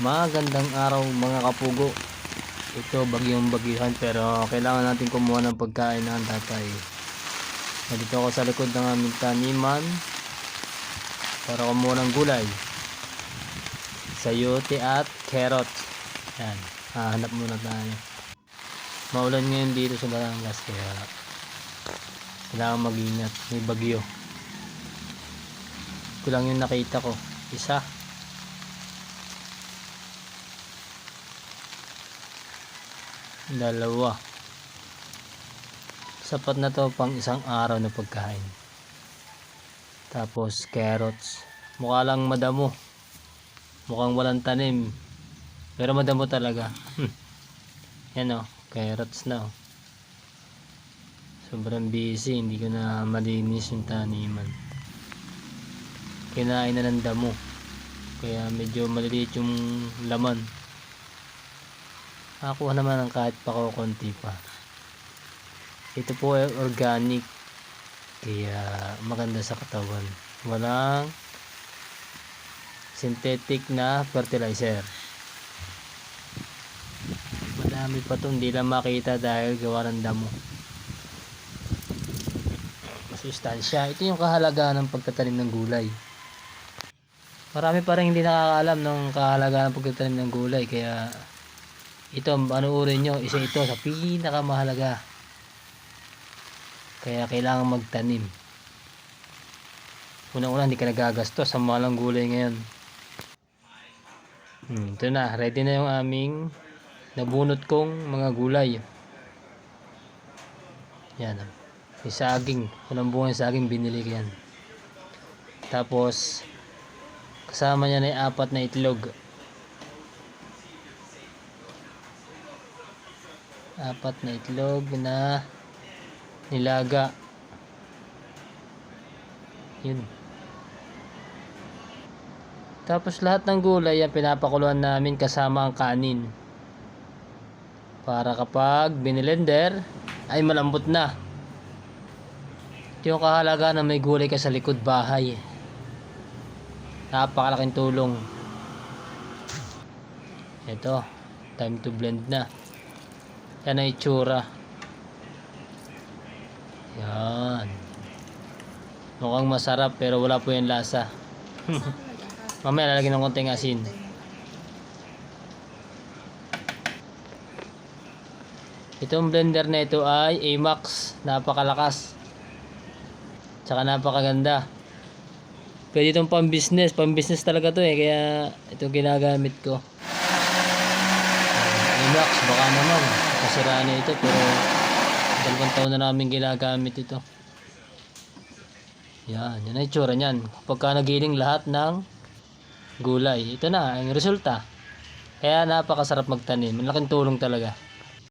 Magandang araw mga kapugo. Ito bagyong bagyuhan pero kailangan natin kumuha ng pagkain ng tatay. Nandito ako sa likod ng aming taniman para kumuha ng gulay. Sayote at carrots. Yan. Hahanap muna tayo. Maulan ngayon dito sa Batangas kaya kailangan mag-ingat. May bagyo. Ito lang yung nakita ko. Isa. Dalawa. Sapat na to pang isang araw na pagkain. Tapos carrots. Mukha lang madamo. Mukhang walang tanim. Pero madamo talaga. Yan o. Carrots na o. Sobrang busy. Hindi ko na malinis yung taniman. Kinain na ng damo. Kaya medyo maliliit yung laman. Nakakuha naman ng kahit pa konti pa. Ito po ay organic. Kaya maganda sa katawan. Walang synthetic na fertilizer. Madami pa to hindi lang makita dahil gawa ng damo. Masustansya. Ito yung kahalagahan ng pagtatanim ng gulay. Marami pa rin hindi nakakaalam ng kahalagahan ng pagtatanim ng gulay. Kaya ito, panuorin nyo, isa ito sa pinakamahalaga. Kaya kailangan magtanim. Una-una, hindi ka nagagastos sa malang gulay ngayon. Hmm, ito na, ready na yung aming nabunot kong mga gulay. Yan. May saging. Unang bunga ng saging, binili ko yan. Tapos, kasama niya na yung apat na itlog. Apat na itlog na nilaga. Yun. Tapos lahat ng gulay yan pinapakuluan namin kasama ang kanin. Para kapag binilender ay malambot na. Ito yung kahalaga na may gulay ka sa likod bahay. Napakalaking tulong. Ito time to blend na yan ang itsura. Yan. Mukhang masarap pero wala po yung lasa. Mamaya lalagyan ng konting asin. Itong blender na ito ay Amax. Napakalakas. Tsaka napakaganda. Pwede itong pang business. Pang business talaga to eh. Kaya ito ginagamit ko. Amax. Baka naman kasiraan na ito pero dalawang taon na namin ginagamit ito. Yan yan ang itsura niyan. Pagka nagiling lahat ng gulay ito na ang resulta. Kaya napakasarap magtanim. Malaking tulong talaga